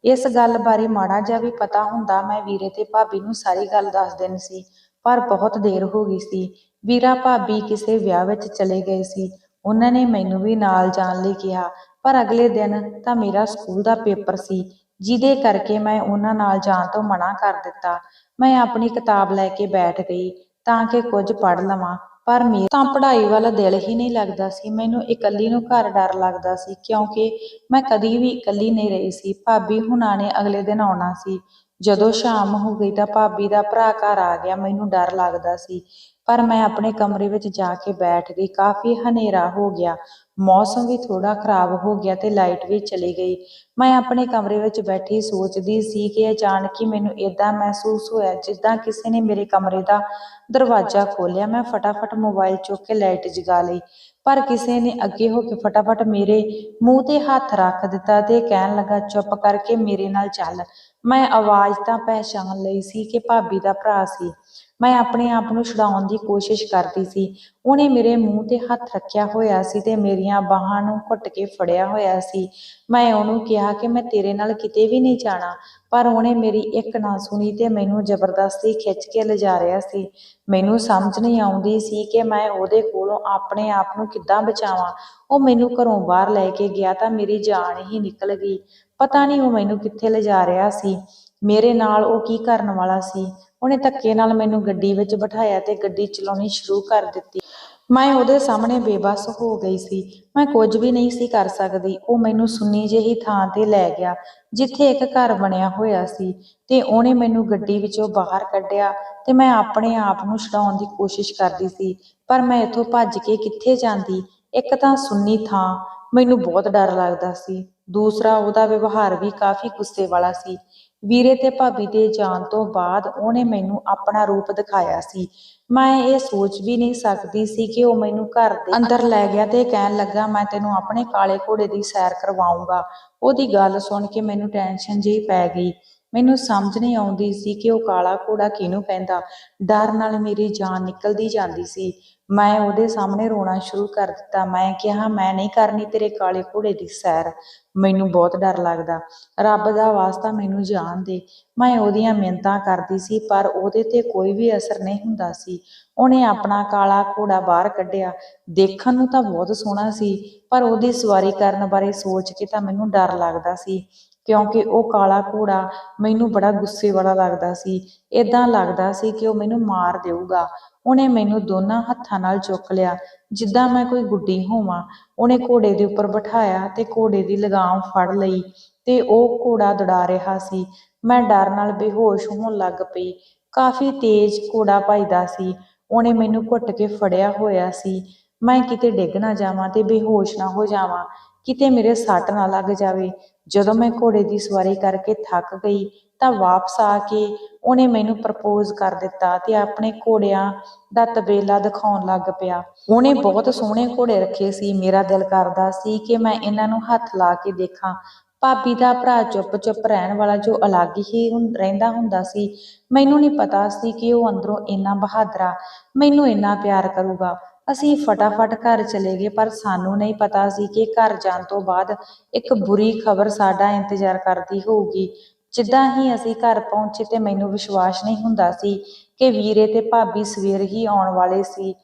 ਇਸ ਗੱਲ ਬਾਰੇ ਮਾੜਾ ਜਿਹਾ ਵੀ ਪਤਾ ਹੁੰਦਾ, ਮੈਂ ਵੀਰੇ ਤੇ ਭਾਬੀ ਨੂੰ ਸਾਰੀ ਗੱਲ ਦੱਸ ਦੇਣੀ ਸੀ, ਪਰ ਬਹੁਤ ਦੇਰ ਹੋ ਗਈ ਸੀ। ਵੀਰਾ ਭਾਬੀ ਕਿਸੇ ਵਿਆਹ ਵਿੱਚ ਚਲੇ ਗਏ ਸੀ। ਉਹਨਾਂ ਨੇ ਮੈਨੂੰ ਵੀ ਨਾਲ ਜਾਣ ਲਈ ਕਿਹਾ, ਪਰ ਅਗਲੇ ਦਿਨ ਤਾਂ ਮੇਰਾ ਸਕੂਲ ਦਾ ਪੇਪਰ ਸੀ, ਜਿਹਦੇ ਕਰਕੇ ਮੈਂ ਉਹਨਾਂ ਨਾਲ ਜਾਣ ਤੋਂ ਮਨਾ ਕਰ ਦਿੱਤਾ। ਮੈਂ ਆਪਣੀ ਕਿਤਾਬ ਲੈ ਕੇ ਬੈਠ ਗਈ ਤਾਂ ਕਿ ਕੁਝ ਪੜ੍ਹ ਲਵਾਂ, ਪਰ ਮੇਰਾ ਤਾਂ ਪੜ੍ਹਾਈ ਵੱਲ ਦਿਲ ਹੀ ਨਹੀਂ ਲੱਗਦਾ ਸੀ। ਮੈਨੂੰ ਇਕੱਲੀ ਨੂੰ ਘਰ ਡਰ ਲੱਗਦਾ ਸੀ, ਕਿਉਂਕਿ ਮੈਂ ਕਦੀ ਵੀ ਇਕੱਲੀ ਨਹੀਂ ਰਹੀ ਸੀ। ਭਾਬੀ ਹੁਣਾਂ ਨੇ ਅਗਲੇ ਦਿਨ ਆਉਣਾ ਸੀ। ਜਦੋਂ ਸ਼ਾਮ ਹੋ ਗਈ ਤਾਂ ਭਾਬੀ ਦਾ ਭਰਾ ਘਰ ਆ ਗਿਆ, ਮੈਨੂੰ ਡਰ ਲੱਗਦਾ ਸੀ। ਪਰ ਮੈਂ ਆਪਣੇ ਕਮਰੇ ਵਿੱਚ ਜਾ ਕੇ ਬੈਠ ਗਈ। ਕਾਫੀ ਹਨੇਰਾ ਹੋ ਗਿਆ। ਮੌਸਮ ਵੀ ਥੋੜਾ ਖਰਾਬ ਹੋ ਗਿਆ ਤੇ ਲਾਈਟ ਵੀ ਚਲੀ ਗਈ। ਮੈਂ ਆਪਣੇ ਕਮਰੇ ਵਿੱਚ ਬੈਠੀ ਸੋਚਦੀ ਸੀ ਕਿ ਅਚਾਨਕ ਹੀ ਮੈਨੂੰ ਇਦਾਂ ਮਹਿਸੂਸ ਹੋਇਆ ਜਿੱਦਾਂ ਕਿਸੇ ਨੇ ਮੇਰੇ ਕਮਰੇ ਦਾ ਦਰਵਾਜ਼ਾ ਖੋਲ੍ਹਿਆ। ਮੈਂ ਫਟਾਫਟ ਮੋਬਾਈਲ ਚੁੱਕ ਕੇ ਲਾਈਟ ਜਗਾ ਲਈ। ਪਰ ਕਿਸੇ ਨੇ ਅੱਗੇ ਹੋ ਕੇ ਫਟਾਫਟ ਮੇਰੇ ਮੂੰਹ ਤੇ ਹੱਥ ਰੱਖ ਦਿੱਤਾ ਤੇ ਕਹਿਣ ਲੱਗਾ, ਚੁੱਪ ਕਰਕੇ ਮੇਰੇ ਨਾਲ ਚੱਲ। ਮੈਂ ਆਵਾਜ਼ ਤਾਂ ਪਹਿਚਾਨ ਲਈ ਸੀ ਕਿ ਭਾਬੀ ਦਾ ਭਰਾ ਸੀ। ਮੈਂ ਆਪਣੇ ਆਪ ਨੂੰ ਛੁਡਾਉਣ ਦੀ ਕੋਸ਼ਿਸ਼ ਕਰਦੀ ਸੀ। ਉਹਨੇ ਮੇਰੇ ਮੂੰਹ ਤੇ ਹੱਥ ਰੱਖਿਆ ਹੋਇਆ ਸੀ ਤੇ ਮੇਰੀਆਂ ਬਾਹਾਂ ਨੂੰ ਘੁੱਟ ਕੇ ਫੜਿਆ ਹੋਇਆ ਸੀ। ਮੈਂ ਉਹਨੂੰ ਕਿਹਾ ਕਿ ਮੈਂ ਤੇਰੇ ਨਾਲ ਕਿਤੇ ਵੀ ਨਹੀਂ ਜਾਣਾ, ਪਰ ਉਹਨੇ ਮੇਰੀ ਇੱਕ ਨਾ ਸੁਣੀ ਤੇ ਮੈਨੂੰ ਜ਼ਬਰਦਸਤੀ ਖਿੱਚ ਕੇ ਲਿਜਾ ਰਿਹਾ ਸੀ। ਮੈਨੂੰ ਸਮਝ ਨਹੀਂ ਆਉਂਦੀ ਸੀ ਕਿ ਮੈਂ ਉਹਦੇ ਕੋਲੋਂ ਆਪਣੇ ਆਪ ਨੂੰ ਕਿੱਦਾਂ ਬਚਾਵਾਂ। ਉਹ ਮੈਨੂੰ ਘਰੋਂ ਬਾਹਰ ਲੈ ਕੇ ਗਿਆ ਤਾਂ ਮੇਰੀ ਜਾਨ ਹੀ ਨਿਕਲ ਗਈ। ਪਤਾ ਨਹੀਂ ਉਹ ਮੈਨੂੰ ਕਿੱਥੇ ਲਿਜਾ ਰਿਹਾ ਸੀ। ਮੇਰੇ ਨਾਲ ਉਹ ਕੀ ਕਰਨ ਵਾਲਾ ਸੀ? ਉਹਨੇ ਧੱਕੇ ਨਾਲ ਮੈਨੂੰ ਗੱਡੀ ਵਿੱਚ ਬਿਠਾਇਆ ਤੇ ਗੱਡੀ ਚਲਾਉਣੀ ਸ਼ੁਰੂ ਕਰ ਦਿੱਤੀ। ਮੈਂ ਉਹਦੇ ਸਾਹਮਣੇ ਬੇਬਸ ਹੋ ਗਈ ਸੀ। ਮੈਂ ਕੁਝ ਵੀ ਨਹੀਂ ਸੀ ਕਰ ਸਕਦੀ। ਉਹ ਮੈਨੂੰ ਸੁੰਨੀ ਜਿਹੀ ਥਾਂ ਤੇ ਲੈ ਗਿਆ, ਜਿੱਥੇ ਇੱਕ ਘਰ ਬਣਿਆ ਹੋਇਆ ਸੀ ਤੇ ਉਹਨੇ ਮੈਨੂੰ ਗੱਡੀ ਵਿੱਚੋਂ ਬਾਹਰ ਕੱਢਿਆ ਤੇ ਮੈਂ ਆਪਣੇ ਆਪ ਨੂੰ ਛਡਾਉਣ ਦੀ ਕੋਸ਼ਿਸ਼ ਕਰਦੀ ਸੀ। ਪਰ ਮੈਂ ਇੱਥੋਂ ਭੱਜ ਕੇ ਕਿੱਥੇ ਜਾਂਦੀ? ਇੱਕ ਤਾਂ ਸੁੰਨੀ ਥਾਂ, ਮੈਨੂੰ ਬਹੁਤ ਡਰ ਲੱਗਦਾ ਸੀ। ਦੂਸਰਾ, ਉਹਦਾ ਵਿਵਹਾਰ ਵੀ ਕਾਫੀ ਗੁੱਸੇ ਵਾਲਾ ਸੀ। ਵੀਰੇ ਤੇ ਭਾਬੀ ਦੇ ਜਾਣ ਤੋਂ ਬਾਅਦ ਉਹਨੇ ਮੈਨੂੰ ਆਪਣਾ ਰੂਪ ਦਿਖਾਇਆ ਸੀ। ਮੈਂ ਇਹ ਸੋਚ ਵੀ ਨਹੀਂ ਸਕਦੀ ਸੀ ਕਿ ਉਹ ਮੈਨੂੰ ਘਰ ਦੇ ਅੰਦਰ ਲੈ ਗਿਆ ਤੇ ਕਹਿਣ ਲੱਗਾ, ਮੈਂ ਤੈਨੂੰ ਆਪਣੇ ਕਾਲੇ ਘੋੜੇ ਦੀ ਸੈਰ ਕਰਵਾਉਂਗਾ। ਉਹਦੀ ਗੱਲ ਸੁਣ ਕੇ ਮੈਨੂੰ ਟੈਨਸ਼ਨ ਜਿਹੀ ਪੈ ਗਈ। ਮੈਨੂੰ ਸਮਝ ਨਹੀਂ ਆਉਂਦੀ ਸੀ ਕਿ ਉਹ ਕਾਲਾ ਘੋੜਾ ਕਿਹਨੂੰ ਕਹਿੰਦਾ। ਡਰ ਨਾਲ ਮੇਰੀ ਜਾਨ ਨਿਕਲਦੀ ਜਾਂਦੀ ਸੀ। ਮੈਂ ਉਹਦੇ ਸਾਹਮਣੇ ਰੋਣਾ ਸ਼ੁਰੂ ਕਰ ਦਿੱਤਾ। ਮੈਂ ਕਿਹਾ, ਮੈਂ ਨਹੀਂ ਕਰਨੀ ਤੇਰੇ ਕਾਲੇ ਘੋੜੇ ਦੀ ਸੈਰ। ਮੈਨੂੰ ਬਹੁਤ ਡਰ ਲੱਗਦਾ। ਰੱਬ ਦਾ ਵਾਸਤਾ ਮੈਨੂੰ ਜਾਣ ਦੇ। ਮੈਂ ਉਹਦੀਆਂ ਮਿਹਨਤਾਂ ਕਰਦੀ ਸੀ, ਪਰ ਉਹਦੇ ਤੇ ਕੋਈ ਵੀ ਅਸਰ ਨਹੀਂ ਹੁੰਦਾ ਸੀ। ਉਹਨੇ ਆਪਣਾ ਕਾਲਾ ਘੋੜਾ ਬਾਹਰ ਕੱਢਿਆ। ਦੇਖਣ ਨੂੰ ਤਾਂ ਬਹੁਤ ਸੋਹਣਾ ਸੀ, ਪਰ ਉਹਦੀ ਸਵਾਰੀ ਕਰਨ ਬਾਰੇ ਸੋਚ ਕੇ ਤਾਂ ਮੈਨੂੰ ਡਰ ਲੱਗਦਾ ਸੀ। ਕਿਉਂਕਿ ਉਹ ਕਾਲਾ ਘੋੜਾ ਮੈਨੂੰ ਬੜਾ ਗੁੱਸੇ ਵਾਲਾ ਲੱਗਦਾ ਸੀ। ਏਦਾਂ ਲੱਗਦਾ ਸੀ ਕਿ ਉਹ ਮੈਨੂੰ ਮਾਰ ਦੇਊਗਾ। ਉਹਨੇ ਮੈਨੂੰ ਦੋਨਾਂ ਹੱਥਾਂ ਨਾਲ ਚੁੱਕ ਲਿਆ। ਜਿੱਦਾਂ ਮੈਂ ਕੋਈ ਗੁੱਡੀ ਹੋਵਾਂ, ਉਹਨੇ ਘੋੜੇ ਦੇ ਉੱਪਰ ਬਿਠਾਇਆ ਤੇ ਘੋੜੇ ਦੀ ਲਗਾਮ ਫੜ ਲਈ ਤੇ ਉਹ ਘੋੜਾ ਦੌੜਾ ਰਿਹਾ ਸੀ। ਮੈਂ ਡਰ ਨਾਲ ਬੇਹੋਸ਼ ਹੋਣ ਲੱਗ ਪਈ। ਕਾਫੀ ਤੇਜ਼ ਘੋੜਾ ਭੱਜਦਾ ਸੀ। ਉਹਨੇ ਮੈਨੂੰ ਘੁੱਟ ਕੇ ਫੜਿਆ ਹੋਇਆ ਸੀ। ਮੈਂ ਕਿਤੇ ਡਿੱਗ ਨਾ ਜਾਵਾਂ ਤੇ ਬੇਹੋਸ਼ ਨਾ ਹੋ ਜਾਵਾਂ। ਕਿਤੇ ਮੇਰੇ ਸੱਟ ਨਾ ਲੱਗ ਜਾਵੇ। ਜਦੋਂ ਮੈਂ ਘੋੜੇ ਦੀ ਸਵਾਰੀ ਕਰਕੇ ਥੱਕ ਗਈ ਤਾਂ ਵਾਪਸ ਆ ਕੇ ਉਹਨੇ ਮੈਨੂੰ ਪ੍ਰਪੋਜ਼ ਕਰ ਦਿੱਤਾ ਤੇ ਆਪਣੇ ਘੋੜਿਆਂ ਦਾ ਤਬੇਲਾ ਦਿਖਾਉਣ ਲੱਗ ਪਿਆ। ਉਹਨੇ ਬਹੁਤ ਸੋਹਣੇ ਘੋੜੇ ਰੱਖੇ ਸੀ। ਮੇਰਾ ਦਿਲ ਕਰਦਾ ਸੀ ਕਿ ਮੈਂ ਇਹਨਾਂ ਨੂੰ ਹੱਥ ਲਾ ਕੇ ਦੇਖਾਂ। ਭਾਬੀ ਦਾ ਭਰਾ ਚੁੱਪ-ਚੁੱਪ ਰਹਿਣ ਵਾਲਾ ਜੋ ਅਲੱਗ ਹੀ ਰਹਿੰਦਾ ਹੁੰਦਾ ਸੀ, ਮੈਨੂੰ ਨਹੀਂ ਪਤਾ ਸੀ ਕਿ ਉਹ ਅੰਦਰੋਂ ਇੰਨਾ ਬਹਾਦਰਾ, ਮੈਨੂੰ ਇੰਨਾ ਪਿਆਰ ਕਰੂਗਾ। ਅਸੀਂ ਫਟਾਫਟ ਘਰ ਚਲੇ ਗਏ, ਪਰ ਸਾਨੂੰ ਨਹੀਂ ਪਤਾ ਸੀ ਕਿ ਘਰ ਜਾਣ ਤੋਂ ਬਾਅਦ ਇੱਕ ਬੁਰੀ ਖਬਰ ਸਾਡਾ ਇੰਤਜ਼ਾਰ ਕਰਦੀ ਹੋਊਗੀ। ਜਿੱਦਾਂ ਹੀ ਅਸੀਂ ਘਰ ਪਹੁੰਚੇ ਤੇ ਮੈਨੂੰ ਵਿਸ਼ਵਾਸ ਨਹੀਂ ਹੁੰਦਾ ਸੀ ਕਿ ਵੀਰੇ ਤੇ ਭਾਬੀ ਸਵੇਰ ਹੀ ਆਉਣ ਵਾਲੇ ਸੀ,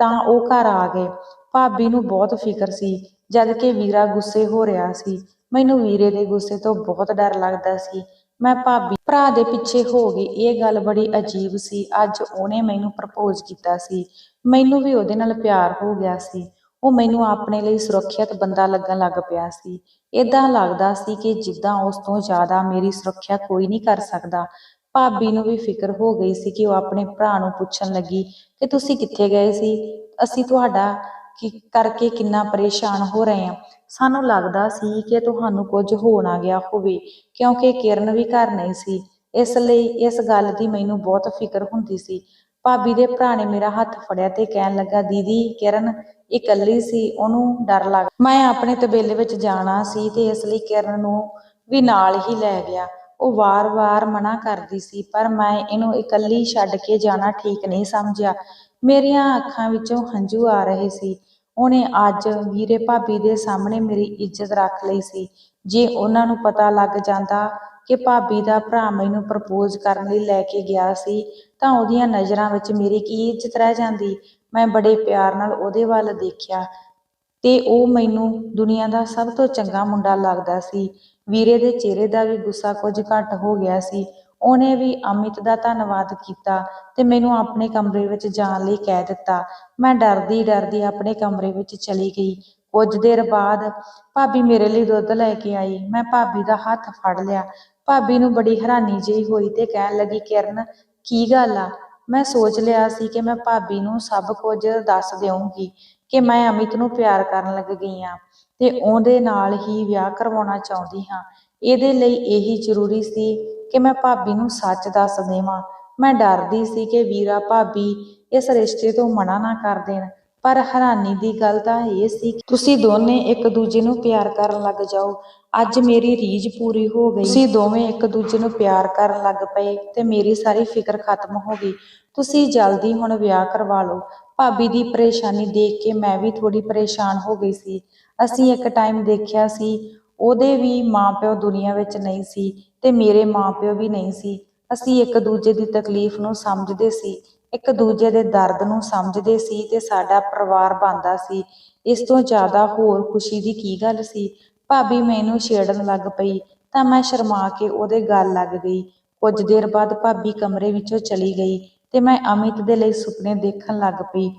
ਤਾਂ ਉਹ ਘਰ ਆ ਗਏ। ਭਾਬੀ ਨੂੰ ਬਹੁਤ ਫਿਕਰ ਸੀ, ਜਦ ਕਿ ਵੀਰਾ ਗੁੱਸੇ ਹੋ ਰਿਹਾ ਸੀ। ਮੈਨੂੰ ਵੀਰੇ ਦੇ ਗੁੱਸੇ ਤੋਂ ਬਹੁਤ ਡਰ ਲੱਗਦਾ ਸੀ। ਮੈਂ ਭਾਬੀ, ਭਰਾ ਦੇ ਪਿੱਛੇ ਹੋ ਗਈ। ਇਹ ਗੱਲ ਬੜੀ ਅਜੀਬ ਸੀ। ਅੱਜ ਉਹਨੇ ਮੈਨੂੰ ਪ੍ਰਪੋਜ਼ ਕੀਤਾ ਸੀ। ਮੈਨੂੰ ਵੀ ਉਹਦੇ ਨਾਲ ਪਿਆਰ ਹੋ ਗਿਆ ਸੀ। ਉਹ ਮੈਨੂੰ ਆਪਣੇ ਲਈ ਸੁਰੱਖਿਅਤ ਬੰਦਾ ਲੱਗਣ ਲੱਗ ਪਿਆ ਸੀ। ਇਦਾਂ ਲੱਗਦਾ ਸੀ ਕਿ ਜਿੱਦਾਂ ਉਸ ਤੋਂ ਜ਼ਿਆਦਾ ਮੇਰੀ ਸੁਰੱਖਿਆ ਕੋਈ ਨਹੀਂ ਕਰ ਸਕਦਾ। ਭਾਬੀ ਨੂੰ ਵੀ ਫਿਕਰ ਹੋ ਗਈ ਸੀ ਕਿ ਉਹ ਆਪਣੇ ਭਰਾ ਨੂੰ ਪੁੱਛਣ ਲੱਗੀ ਕਿ ਤੁਸੀਂ ਕਿੱਥੇ ਗਏ ਸੀ? ਅਸੀਂ ਤੁਹਾਡਾ ਕੀ ਕਰਕੇ ਕਿੰਨਾ ਪਰੇਸ਼ਾਨ ਹੋ ਰਹੇ ਹਾਂ। ਸਾਨੂੰ ਲੱਗਦਾ ਸੀ ਕਿ ਤੁਹਾਨੂੰ ਕੁਝ ਹੋ ਨਾ ਗਿਆ ਹੋਵੇ, ਕਿਉਂਕਿ ਕਿਰਨ ਵੀ ਘਰ ਨਹੀਂ ਸੀ। ਇਸ ਲਈ ਇਸ ਗੱਲ ਦੀ ਮੈਨੂੰ ਬਹੁਤ ਫਿਕਰ ਹੁੰਦੀ ਸੀ। ਭਾਬੀ ਦੇ ਭਰਾ ਨੇ ਮੇਰਾ ਹੱਥ ਫੜਿਆ ਤੇ ਕਹਿਣ ਲੱਗਾ, ਦੀਦੀ, ਕਿਰਨ ਇਕੱਲੀ ਸੀ, ਉਹਨੂੰ ਡਰ ਲੱਗ ਮੈਂ ਆਪਣੇ ਤਬੇਲੇ ਵਿੱਚ ਜਾਣਾ ਸੀ ਤੇ ਇਸ ਲਈ ਕਿਰਨ ਨੂੰ ਵੀ ਨਾਲ ਹੀ ਲੈ ਗਿਆ। ਉਹ ਵਾਰ-ਵਾਰ ਮਨਾ ਕਰਦੀ ਸੀ, ਪਰ ਮੈਂ ਇਹਨੂੰ ਇਕੱਲੀ ਛੱਡ ਕੇ ਜਾਣਾ ਠੀਕ ਨਹੀਂ ਸਮਝਿਆ। ਮੇਰੀਆਂ ਅੱਖਾਂ ਵਿੱਚੋਂ ਹੰਝੂ ਆ ਰਹੇ ਸੀ। ਉਹਨੇ ਅੱਜ ਵੀਰੇ ਭਾਬੀ ਦੇ ਸਾਹਮਣੇ ਮੇਰੀ ਇੱਜ਼ਤ ਰੱਖ ਲਈ ਸੀ। ਜੇ ਉਹਨਾਂ ਨੂੰ ਪਤਾ ਲੱਗ ਜਾਂਦਾ ਕਿ ਭਾਬੀ ਦਾ ਭਰਾ ਮੈਨੂੰ ਪ੍ਰਪੋਜ਼ ਕਰਨ ਲਈ ਲੈ ਕੇ ਗਿਆ ਸੀ, ਤਾਂ ਉਹਦੀਆਂ ਨਜ਼ਰਾਂ ਵਿੱਚ ਮੇਰੀ ਕੀ ਇੱਜ਼ਤ ਰਹਿ ਜਾਂਦੀ? ਮੈਂ ਬੜੇ ਪਿਆਰ ਨਾਲ ਉਹਦੇ ਵੱਲ ਦੇਖਿਆ ਤੇ ਉਹ ਮੈਨੂੰ ਦੁਨੀਆ ਦਾ ਸਭ ਤੋਂ ਚੰਗਾ ਮੁੰਡਾ ਲੱਗਦਾ ਸੀ। ਵੀਰੇ ਦੇ ਚਿਹਰੇ ਦਾ ਵੀ ਗੁੱਸਾ ਕੁਝ ਘੱਟ ਹੋ ਗਿਆ ਸੀ। ਉਹਨੇ ਵੀ ਅਮਿਤ ਦਾ ਧੰਨਵਾਦ ਕੀਤਾ ਤੇ ਮੈਨੂੰ ਆਪਣੇ ਕਮਰੇ ਵਿੱਚ ਜਾਣ ਲਈ ਕਹਿ ਦਿੱਤਾ। ਮੈਂ ਡਰਦੀ ਡਰਦੀ ਆਪਣੇ ਕਮਰੇ ਵਿੱਚ ਚਲੀ ਗਈ। ਕੁਝ ਦੇਰ ਬਾਅਦ ਭਾਬੀ ਮੇਰੇ ਲਈ ਦੁੱਧ ਲੈ ਕੇ ਆਈ। ਮੈਂ ਭਾਬੀ ਦਾ ਹੱਥ ਫੜ ਲਿਆ। ਭਾਬੀ ਨੂੰ ਬੜੀ ਹੈਰਾਨੀ ਜਿਹੀ ਹੋਈ ਤੇ ਕਹਿਣ ਲੱਗੀ, ਕਿਰਨ, ਕੀ ਗੱਲ ਆ? ਮੈਂ ਸੋਚ ਲਿਆ ਸੀ ਕਿ ਮੈਂ ਭਾਬੀ ਨੂੰ ਸਭ ਕੁਝ ਦੱਸ ਦੇਵਾਂਗੀ ਕਿ ਮੈਂ ਅਮਿਤ ਨੂੰ ਪਿਆਰ ਕਰਨ ਲੱਗ ਗਈ ਹਾਂ ਤੇ ਉਹਦੇ ਨਾਲ ਹੀ ਵਿਆਹ ਕਰਵਾਉਣਾ ਚਾਹੁੰਦੀ ਹਾਂ। ਇਹਦੇ ਲਈ ਇਹੀ ਜ਼ਰੂਰੀ ਸੀ ਕਿ ਮੈਂ ਭਾਬੀ ਨੂੰ ਸੱਚ ਦੱਸ ਦੇਵਾਂ। ਮੈਂ ਡਰਦੀ ਸੀ ਕਿ ਵੀਰਾ ਭਾਬੀ ਇਸ ਰਿਸ਼ਤੇ ਤੋਂ ਮਨਾ ਨਾ ਕਰ ਦੇਣ, ਪਰ ਹੈਰਾਨੀ ਦੀ ਗੱਲ ਤਾਂ ਇਹ ਸੀ ਤੁਸੀਂ ਦੋਨੇ ਇੱਕ ਦੂਜੇ ਨੂੰ ਪਿਆਰ ਕਰਨ ਲੱਗ ਜਾਓ। ਅੱਜ ਮੇਰੀ ਰੀਝ ਪੂਰੀ ਹੋ ਗਈ। ਤੁਸੀਂ ਦੋਵੇਂ ਇੱਕ ਦੂਜੇ ਨੂੰ ਪਿਆਰ ਕਰਨ ਲੱਗ ਪਏ ਤੇ ਮੇਰੀ ਸਾਰੀ ਫਿਕਰ ਖਤਮ ਹੋ ਗਈ। ਤੁਸੀਂ ਜਲਦੀ ਹੁਣ ਵਿਆਹ ਕਰਵਾ ਲਓ। ਭਾਬੀ ਦੀ ਪਰੇਸ਼ਾਨੀ ਦੇਖ ਕੇ ਮੈਂ ਵੀ ਥੋੜੀ ਪਰੇਸ਼ਾਨ ਹੋ ਗਈ ਸੀ। ਅਸੀਂ ਇੱਕ ਟਾਈਮ ਦੇਖਿਆ ਸੀ, ਉਹਦੇ ਵੀ ਮਾਪਿਓ ਦੁਨੀਆ ਵਿੱਚ ਨਹੀਂ ਸੀ ਤੇ ਮੇਰੇ ਮਾਪਿਓ ਵੀ ਨਹੀਂ ਸੀ। ਅਸੀਂ ਇੱਕ ਦੂਜੇ ਦੀ ਤਕਲੀਫ ਨੂੰ ਸਮਝਦੇ ਸੀ, ਇੱਕ ਦੂਜੇ ਦੇ ਦਰਦ ਨੂੰ ਸਮਝਦੇ ਸੀ ਤੇ ਸਾਡਾ ਪਰਿਵਾਰ ਬਣਦਾ ਸੀ। ਇਸ ਤੋਂ ਜ਼ਿਆਦਾ ਹੋਰ ਖੁਸ਼ੀ ਦੀ ਕੀ ਗੱਲ ਸੀ? ਭਾਬੀ ਮੈਨੂੰ ਛੇੜਨ ਲੱਗ ਪਈ, ਤਾਂ ਮੈਂ ਸ਼ਰਮਾ ਕੇ ਉਹਦੇ ਗੱਲ ਲੱਗ ਗਈ। ਕੁਝ ਦੇਰ ਬਾਅਦ ਭਾਬੀ ਕਮਰੇ ਵਿੱਚੋਂ ਚਲੀ ਗਈ ਤੇ ਮੈਂ ਅਮਿਤ ਦੇ ਲਈ ਸੁਪਨੇ ਦੇਖਣ ਲੱਗ ਪਈ।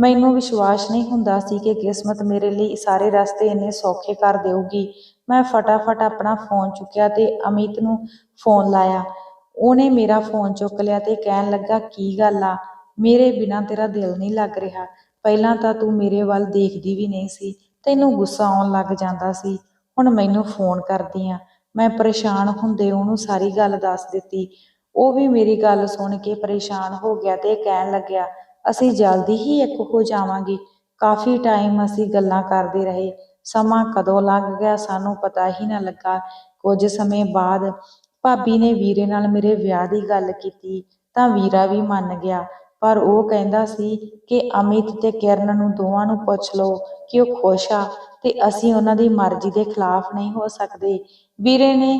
ਮੈਨੂੰ ਵਿਸ਼ਵਾਸ ਨਹੀਂ ਹੁੰਦਾ ਸੀ ਕਿ ਕਿਸਮਤ ਮੇਰੇ ਲਈ ਸਾਰੇ ਰਸਤੇ ਇੰਨੇ ਸੌਖੇ ਕਰ ਦੇਊਗੀ। ਮੈਂ ਫਟਾਫਟ ਆਪਣਾ ਫੋਨ ਚੁੱਕਿਆ ਤੇ ਅਮਿਤ ਨੂੰ ਫੋਨ ਲਾਇਆ। ਉਹਨੇ ਮੇਰਾ ਫੋਨ ਚੁੱਕ ਲਿਆ ਤੇ ਕਹਿਣ ਲੱਗਾ, ਕੀ ਗੱਲ ਆ? ਮੇਰੇ ਬਿਨਾਂ ਤੇਰਾ ਦਿਲ ਨਹੀਂ ਲੱਗ ਰਿਹਾ। ਪਹਿਲਾਂ ਤਾਂ ਤੂੰ ਮੇਰੇ ਵੱਲ ਦੇਖਦੀ ਵੀ ਨਹੀਂ ਸੀ। ਤੈਨੂੰ ਗੁੱਸਾ ਆਉਣ ਲੱਗ ਜਾਂਦਾ ਸੀ। ਹੁਣ ਮੈਨੂੰ ਫੋਨ ਕਰਦੀ ਆ। ਮੈਂ ਪਰੇਸ਼ਾਨ ਹੁੰਦੇ ਉਹਨੂੰ ਸਾਰੀ ਗੱਲ ਦੱਸ ਦਿੱਤੀ। ਉਹ ਵੀ ਮੇਰੀ ਗੱਲ ਸੁਣ ਕੇ ਪਰੇਸ਼ਾਨ ਹੋ ਗਿਆ ਤੇ ਕਹਿਣ ਲੱਗਿਆ ਅਸੀਂ ਜਲਦੀ ਹੀ ਇੱਕ ਹੋ ਜਾਵਾਂਗੇ। ਕਾਫੀ ਟਾਈਮ ਅਸੀਂ ਗੱਲਾਂ ਕਰਦੇ ਰਹੇ। ਸਮਾਂ ਕਦੋਂ ਲੰਘ ਗਿਆ ਸਾਨੂੰ ਪਤਾ ਹੀ ਨਾ ਲੱਗਾ। ਕੁਝ ਸਮੇਂ ਬਾਅਦ ਭਾਬੀ ਨੇ ਵੀਰੇ ਨਾਲ ਮੇਰੇ ਵਿਆਹ ਦੀ ਗੱਲ ਕੀਤੀ ਤਾਂ ਵੀਰਾ ਵੀ ਮੰਨ ਗਿਆ। ਪਰ ਉਹ ਕਹਿੰਦਾ ਸੀ ਕਿ ਅਮਿਤ ਤੇ ਕਿਰਨ ਨੂੰ ਦੋਵਾਂ ਨੂੰ ਪੁੱਛ ਲਓ ਕਿ ਉਹ ਖੁਸ਼ ਆ ਤੇ ਅਸੀਂ ਉਹਨਾਂ ਦੀ ਮਰਜ਼ੀ ਦੇ ਖਿਲਾਫ ਨਹੀਂ ਹੋ ਸਕਦੇ। ਵੀਰੇ ਨੇ,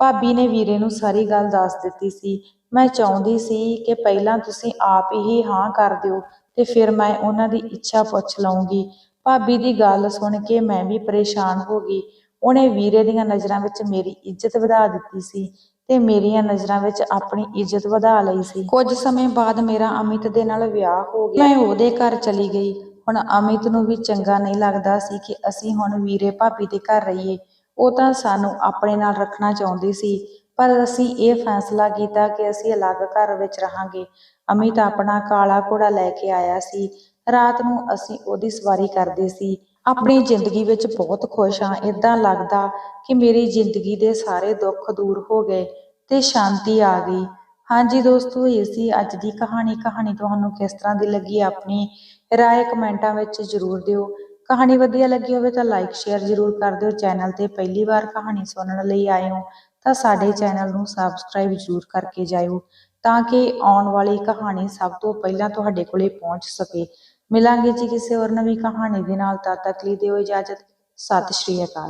ਭਾਬੀ ਨੇ ਵੀਰੇ ਨੂੰ ਸਾਰੀ ਗੱਲ ਦੱਸ ਦਿੱਤੀ ਸੀ ਮੈਂ ਚਾਹੁੰਦੀ ਸੀ ਕਿ ਪਹਿਲਾਂ ਤੁਸੀਂ ਆਪ ਹੀ ਹਾਂ ਕਰ ਦਿਓ ਤੇ ਫਿਰ ਮੈਂ ਉਹਨਾਂ ਦੀ ਇੱਛਾ ਪੁੱਛ ਲਵਾਂਗੀ ਭਾਬੀ ਦੀ ਗੱਲ ਸੁਣ ਕੇ ਮੈਂ ਵੀ ਪਰੇਸ਼ਾਨ ਹੋ ਗਈ। ਉਹਨੇ ਵੀਰੇ ਦੀਆਂ ਨਜ਼ਰਾਂ ਵਿੱਚ ਮੇਰੀ ਇੱਜ਼ਤ ਵਧਾ ਦਿੱਤੀ ਸੀ ਤੇ ਮੇਰੀਆਂ ਨਜ਼ਰਾਂ ਵਿੱਚ ਆਪਣੀ ਇੱਜ਼ਤ ਵਧਾ ਲਈ ਸੀ। ਕੁਝ ਸਮੇਂ ਬਾਅਦ ਮੇਰਾ ਅਮਿਤ ਦੇ ਨਾਲ ਵਿਆਹ ਹੋ ਗਿਆ। ਮੈਂ ਉਹਦੇ ਘਰ ਚਲੀ ਗਈ। ਹੁਣ ਅਮਿਤ ਨੂੰ ਵੀ ਚੰਗਾ ਨਹੀਂ ਲੱਗਦਾ ਸੀ ਕਿ ਅਸੀਂ ਹੁਣ ਵੀਰੇ ਭਾਬੀ ਦੇ ਘਰ ਰਹੀਏ। ਉਹ ਤਾਂ ਸਾਨੂੰ ਆਪਣੇ ਨਾਲ ਰੱਖਣਾ ਚਾਹੁੰਦੀ ਸੀ। ਪਰ ਅਸੀਂ ਇਹ ਫੈਸਲਾ ਕੀਤਾ ਕਿ ਅਸੀਂ ਅਲੱਗ ਘਰ ਵਿੱਚ ਰਹਾਂਗੇ। ਅਮਿਤ ਆਪਣਾ ਕਾਲਾ ਘੋੜਾ ਲੈ ਕੇ ਆਇਆ ਸੀ। ਰਾਤ ਨੂੰ ਅਸੀਂ ਉਹਦੀ ਸਵਾਰੀ ਕਰਦੇ ਸੀ। ਆਪਣੀ ਜ਼ਿੰਦਗੀ ਵਿੱਚ ਬਹੁਤ ਖੁਸ਼ ਹਾਂ। ਇਦਾਂ ਲੱਗਦਾ ਕਿ ਮੇਰੀ ਜ਼ਿੰਦਗੀ ਦੇ ਸਾਰੇ ਦੁੱਖ ਦੂਰ ਹੋ ਗਏ ਤੇ ਸ਼ਾਂਤੀ ਆ ਗਈ। ਹਾਂਜੀ ਦੋਸਤੋ, ਇਹ ਸੀ ਅੱਜ ਦੀ ਕਹਾਣੀ। ਕਹਾਣੀ ਤੁਹਾਨੂੰ ਕਿਸ ਤਰ੍ਹਾਂ ਦੀ ਲੱਗੀ ਆਪਣੀ ਰਾਏ ਕਮੈਂਟਾਂ ਵਿੱਚ ਜ਼ਰੂਰ ਦਿਓ। ਕਹਾਣੀ ਵਧੀਆ ਲੱਗੀ ਹੋਵੇ ਤਾਂ ਲਾਈਕ ਸ਼ੇਅਰ ਜ਼ਰੂਰ ਕਰ ਦਿਓ। ਚੈਨਲ ਤੇ ਪਹਿਲੀ ਵਾਰ ਕਹਾਣੀ ਸੁਣਨ ਲਈ ਆਏ ਹੋ ਤਾਂ ਸਾਡੇ ਚੈਨਲ ਨੂੰ ਸਬਸਕ੍ਰਾਈਬ ਜ਼ਰੂਰ ਕਰਕੇ ਜਾਇਓ ਤਾਂ ਕਿ ਆਉਣ ਵਾਲੀ ਕਹਾਣੀ ਸਭ ਤੋਂ ਪਹਿਲਾਂ ਤੁਹਾਡੇ ਕੋਲੇ ਪਹੁੰਚ ਸਕੇ। ਮਿਲਾਂਗੇ ਜੀ ਕਿਸੇ ਹੋਰ ਨਵੀਂ ਕਹਾਣੀ ਦੇ ਨਾਲ, ਤਦ ਤੱਕ ਲਈ ਦਿਓ ਇਜਾਜ਼ਤ। ਸਤਿ ਸ਼੍ਰੀ ਅਕਾਲ।